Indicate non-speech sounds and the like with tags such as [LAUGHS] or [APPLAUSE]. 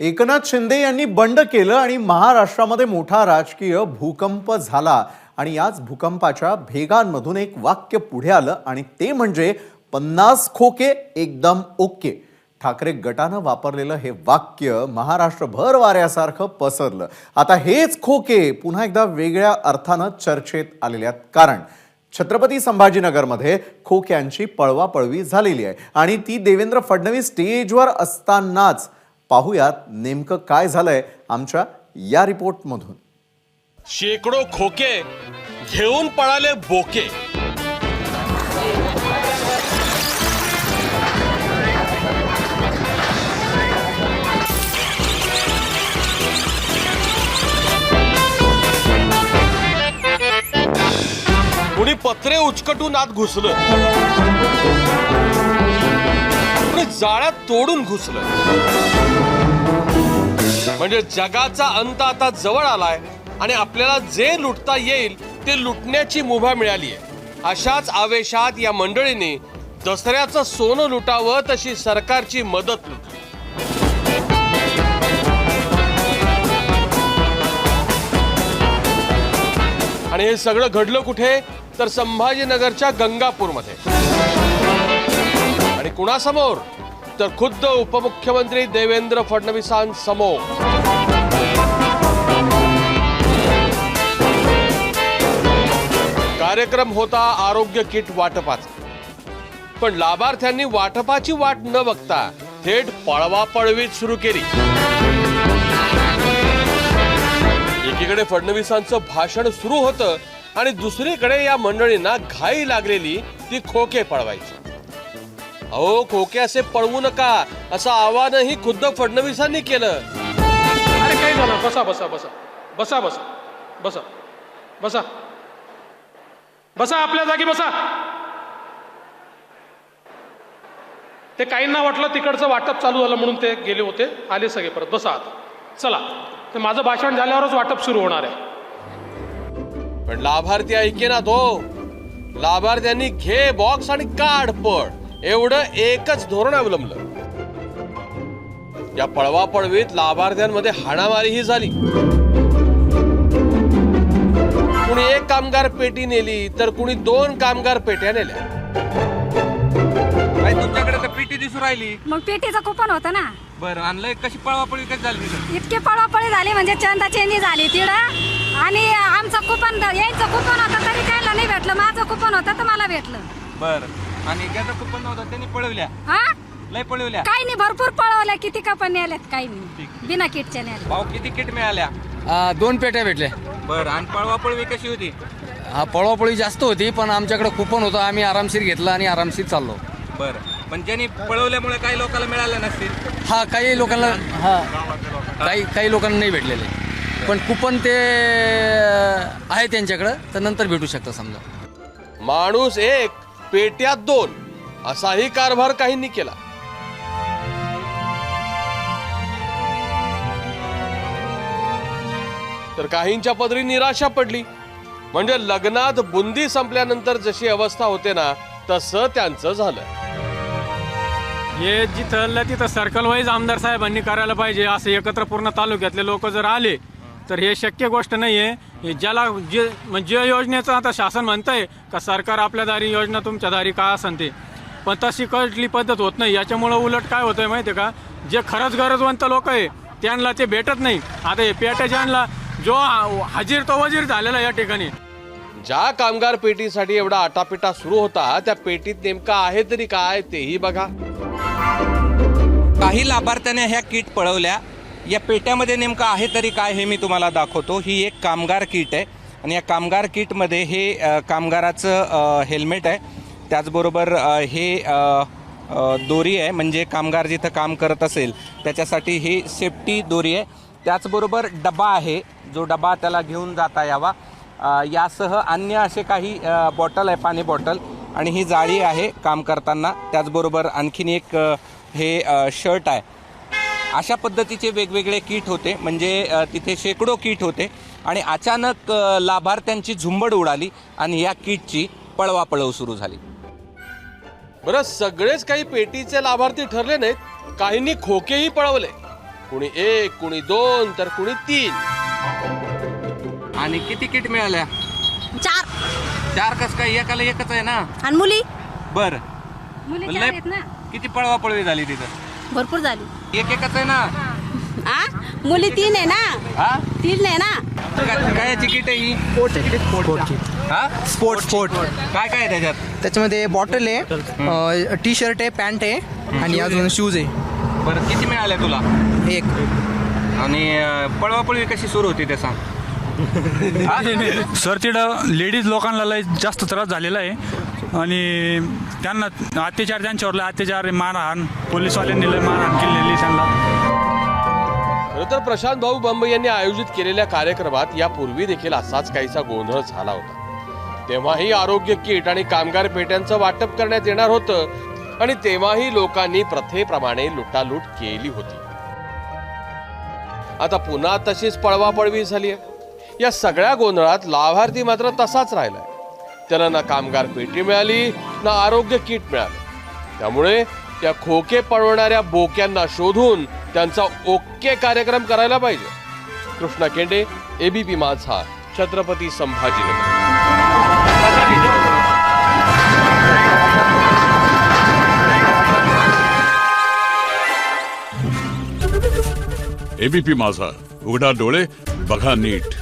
एकनाथ शिंदे यांनी बंड केलं आणि महाराष्ट्रामध्ये मोठा राजकीय भूकंप झाला. आणि याच भूकंपाच्या भेगांमधून एक वाक्य पुढे आलं आणि ते म्हणजे पन्नास खोके एकदम ओके. ठाकरे गटानं वापरलेलं हे वाक्य महाराष्ट्रभर वाऱ्यासारखं पसरलं. आता हेच खोके पुन्हा एकदा वेगळ्या अर्थानं चर्चेत आलेले आहेत कारण छत्रपती संभाजीनगरमध्ये खोक्यांची पळवापळवी झालेली आहे. आणि ती देवेंद्र फडणवीस स्टेजवर असतानाच पाहूयात नेमकं काय झालंय आमच्या या रिपोर्टमधून. शेकडो खोके घेऊन पळाले बोके. कुणी पत्रे उचकटून आत घुसलं. पूर्ण जाळ्यात तोडून घुसलं म्हणजे जगाचा अंत आता जवळ आलाय आणि आपल्याला जे लुटता येईल ते लुटण्याची मुभा मिळाली आहे. अशाच आवेशात या मंडळीने दसऱ्याचं सोनं लुटावं तशी सरकारची मदत लुटली. आणि हे सगळं घडलं कुठे? तर संभाजीनगरच्या गंगापूरमध्ये. कुणासमोर? तर खुद्द उपमुख्यमंत्री देवेंद्र फडणवीसांसमोर. कार्यक्रम होता आरोग्य किट वाटपाचा. पण लाभार्थ्यांनी वाटपाची वाट न बघता थेट पळवापळवीत सुरू केली. एकीकडे फडणवीसांचं भाषण सुरू होतं आणि दुसरीकडे या मंडळींना घाई लागलेली ती खोके पळवायची. अहो खोके असे पळवू नका. असं आवाहनही खुद्द फडणवीसांनी केलं. अरे काही झालं? बसा बसा बसा. बसा बसा. बसा. बसा. बसा आपल्या जागी बसा. ते काहींना वाटलं तिकडचं वाटप चालू झालं म्हणून ते गेले होते. आले सगळे परत. बसा आता. चला. ते माझं भाषण झाल्यावरच वाटप सुरू होणार आहे. पण लाभार्थी ऐकेना तो. लाभार्थ्यांनी घे बॉक्स आणि काढ पड एवढं एकच धोरण अवलंबलं. या पळवापळवीत लाभार्थ्यांमध्ये हाणामारीही झाली. कुणी एक कामगार पेटी नेली तर कुणी दोन कामगार पेट्या नेल्या. तुमच्याकडे तर पीटी दिसू राहिली. मग पेटीचं कुपन होतं ना? बरं आणलंय. कशी पळवापळी कशी झाली तिथं? इतके पळापळी झाली म्हणजे चंदा चेंदी झाली तिडं आणि आमचं कुपन यायचं कुपन होतं तरी कायला नाही भेटलं. माझं कुपन होतं तर मला भेटलं. बरं. आणि ज्याचं कुपन नव्हतं त्यांनी पळवल्या. हा? लय पळवल्या. काही नाही भरपूर पळवल्या. किती कपन नेल्यात काही नाही. बिना किटच्या नेल्या भाऊ किती किट मिळाल्या? आ, दोन पेट्या भेटल्या बरं आणि पळवापळवी कशी होती? हा पळवापळी जास्त होती पण आमच्याकडे कुपन होतं आम्ही आरामशीर घेतलं आणि आरामशीर चाललो. बरं. पण ज्यांनी पळवल्यामुळे काही लोकांना मिळाल्या नसतील. हा काही लोकांना हा. काही काही लोकांना नाही भेटलेले. पण कुपन ते आहे त्यांच्याकडं तर नंतर भेटू शकतं समजा. माणूस एक पेट्यात दोन. असाही कारभार काहींनी केला. तर काहींच्या पदरी निराशा पडली. म्हणजे लग्नात बुंदी संपल्यानंतर जशी अवस्था होते ना तसं त्यांचं झालं. हे जिथं तिथं सर्कल वाईज आमदार साहेबांनी करायला पाहिजे असं एकत्र पूर्ण तालुक्यातले लोक जर आले तर हे शक्य गोष्ट नाही आहे हे ज्याला जे म्हणजे योजनेचं आता शासन म्हणतंय का सरकार आपल्या दारी योजना तुमच्या दारी काय असन ते. पण तशी कळली पद्धत होत नाही. याच्यामुळं उलट काय होतंय माहिती आहे का? जे खरंच गरजवंत लोक आहे त्यांना ते भेटत नाही. आता हे पेट्या ज्यांना जो हजीर तो वजीर झालेला या ठिकाणी. ज्या कामगार पेटीसाठी एवढा आटापिटा सुरू होता त्या पेटीत नेमका आहे तरी काय तेही बघा. काही लाभार्थ्याने ह्या किट पळवल्या. या पेट्यामध्ये नेमकं आहे तरी काय हे मी तुम्हाला दाखवतो. ही एक कामगार किट आहे आणि या कामगार किटमध्ये हे कामगाराचं हेल्मेट आहे. त्याचबरोबर हे दोरी आहे. म्हणजे कामगार जिथं काम करत असेल त्याच्यासाठी ही सेफ्टी दोरी आहे. त्याचबरोबर डबा आहे. जो डबा त्याला घेऊन जाता यावा. यासह अन्य असे काही बॉटल आहे पाणी बॉटल. आणि ही जाळी आहे काम करताना. त्याचबरोबर आणखीन एक हे शर्ट आहे. अशा पद्धतीचे वेगवेगळे किट होते. म्हणजे तिथे शेकडो किट होते. आणि अचानक लाभार्थ्यांची झुंबड उडाली आणि या किटची पळवापळव सुरू झाली. बरं सगळेच काही पेटीचे लाभार्थी ठरले नाहीत. काहींनी खोकेही पळवले. कुणी एक कुणी दोन तर कुणी तीन. आणि किती किट मिळाल्या? चार. चार कस काय? एकाला एकच आहे ना? आणि मुली? बर. किती पळवा पळवी झाली तिथं? भरपूर झाली. एक एकच आहे ना? आ? मुली तीन आहे ना? हा? तीन आहे ना? काय- कायची किट आहे ही? हा? स्पोर्ट स्पोर्ट काय काय आहे त्याच्यात? त्याच्यामध्ये बॉटल आहे टी शर्ट आहे पॅन्ट आहे आणि अजून शूज आहे. बरं किती मिळाल्या तुला? एक. आणि अं, पळवापळवी कशी सुरू होती ते सांग. [LAUGHS] हा? सर तिथं लेडीज लोकांना लय जास्त त्रास झालेला आहे. आणि त्यांना अत्याचार त्यांच्यावर अत्याचार मारहाण पोलीसवाल्यांनी लय मारहाण केलेली त्यांना. खरं तर प्रशांत भाऊ बंब यांनी आयोजित केलेल्या कार्यक्रमात यापूर्वी देखील असाच काहीसा गोंधळ झाला होता. तेव्हाही आरोग्य किट आणि कामगार पेट्यांचं वाटप करण्यात येणार होतं आणि तेव्हाही लोकांनी प्रथेप्रमाणे लुटालूट केली होती. आता पुन्हा तशीच पळवापळवी झाली आहे या सगळ्या गोंधळात लाभार्थी मात्र तसाच राहिलाय. त्यांना ना कामगार पेटी मिळाली ना आरोग्य किट मिळालं. त्यामुळे त्या खोके पळवणाऱ्या बोक्यांना शोधून त्यांचा ओके कार्यक्रम करायला पाहिजे. कृष्णा केंडे एबीपी माझा छत्रपती संभाजीनगर. एबीपी माझा उघडा डोळे बघा नीट.